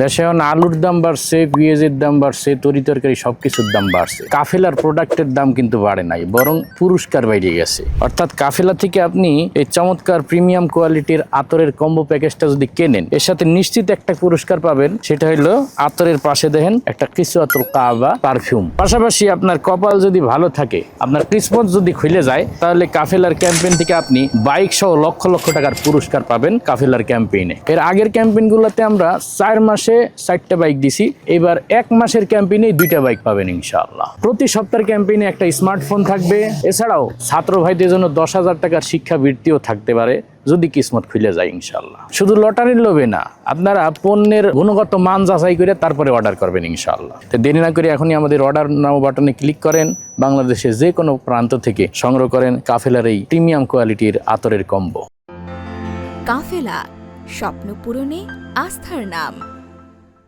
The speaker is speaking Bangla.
দেশে এখন আলুর দাম বাড়ছে, পেঁয়াজের দাম বাড়ছে, তরি তরকারি সব কিছুর দাম বাড়ছে। কাফেলার প্রোডাক্টের দাম কিন্তু বাড়ে নাই, বরং পুরস্কার বাইরে গেছে। অর্থাৎ কাফেলা থেকে আপনি এই চমৎকার প্রিমিয়াম কোয়ালিটির আতরের কম্বো প্যাকেজটা যদি কেনেন, এর সাথে নিশ্চিত একটা পুরস্কার পাবেন, সেটা হলো আতরের পাশে দেখেন একটা কিছু আতর কাবা পারফিউম। পাশাপাশি আপনার কপাল যদি ভালো থাকে, আপনার কিসমত যদি খুলে যায়, তাহলে কাফেলার ক্যাম্পেইন থেকে আপনি বাইক সহ লক্ষ লক্ষ টাকার পুরস্কার পাবেন কাফেলার ক্যাম্পেইনে। এর আগের ক্যাম্পেইনগুলোতে আমরা চার মাসে চারটা বাইক দিছি। এবার এক মাসের ক্যাম্পেইনে দুইটা বাইক পাবেন ইনশাআল্লাহ। প্রতি সপ্তাহের ক্যাম্পেইনে একটা স্মার্টফোন থাকবে। এছাড়াও ছাত্র ভাইদের জন্য দশ হাজার টাকার শিক্ষা বৃত্তিও থাকতে পারে, যদি কিসমত খুলে যায় ইনশাআল্লাহ। শুধু লটারির লোভে না, আপনারা পণ্যের গুণগত মান যাচাই করে তারপরে অর্ডার করবেন ইনশাআল্লাহ। তো দেরি না করে এখনই আমাদের অর্ডার নাও বাটনে ক্লিক করেন, বাংলাদেশের যে কোনো প্রান্ত থেকে সংগ্রহ করেন কাফেলার এই প্রিমিয়াম কোয়ালিটির আতরের কম্বো কাফেলা, স্বপ্ন পূরণে আস্থার নাম।